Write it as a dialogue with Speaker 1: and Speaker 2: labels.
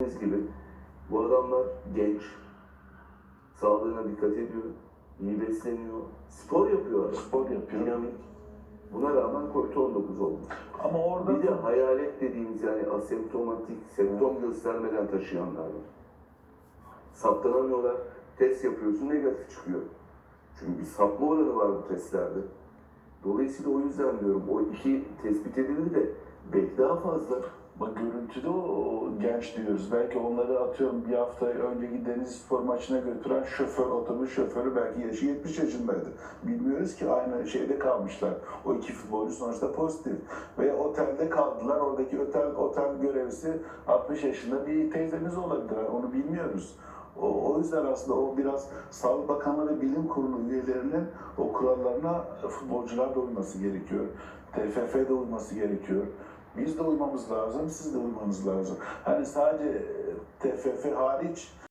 Speaker 1: Dediğiniz gibi bu adamlar genç, sağlığına dikkat ediyor, iyi besleniyor, spor yapıyor.
Speaker 2: Spor yapıyor.
Speaker 1: Dinamik. Buna rağmen Covid-19 olmuş.
Speaker 2: Ama orada
Speaker 1: Bir de hayalet dediğimiz yani asemptomatik, semptom göstermeden taşıyanlar var. Saptanamıyorlar. Test yapıyorsun negatif çıkıyor. Çünkü bir sapma oranı var bu testlerde. Dolayısıyla o yüzden diyorum o iki tespit edildi de belki daha fazla.
Speaker 2: Bak görüntüde o genç diyoruz. Belki onları atıyorum bir hafta önceki deniz spor maçına götüren şoför, otobüs şoförü belki yaşı 70 yaşındaydı. Bilmiyoruz ki aynı şeyde kalmışlar. O iki futbolcu sonuçta pozitif. Ve otelde kaldılar. Oradaki otel, otel görevlisi 60 yaşında bir teyzemiz olabilir. Onu bilmiyoruz. O, o yüzden aslında o biraz Sağlık Bakanlığı ve Bilim Kurulu üyelerinin o kurallarına futbolcular da uyması gerekiyor. TFF de uyması gerekiyor. Biz de uymamız lazım, siz de uymanız lazım. Hani sadece TFF hariç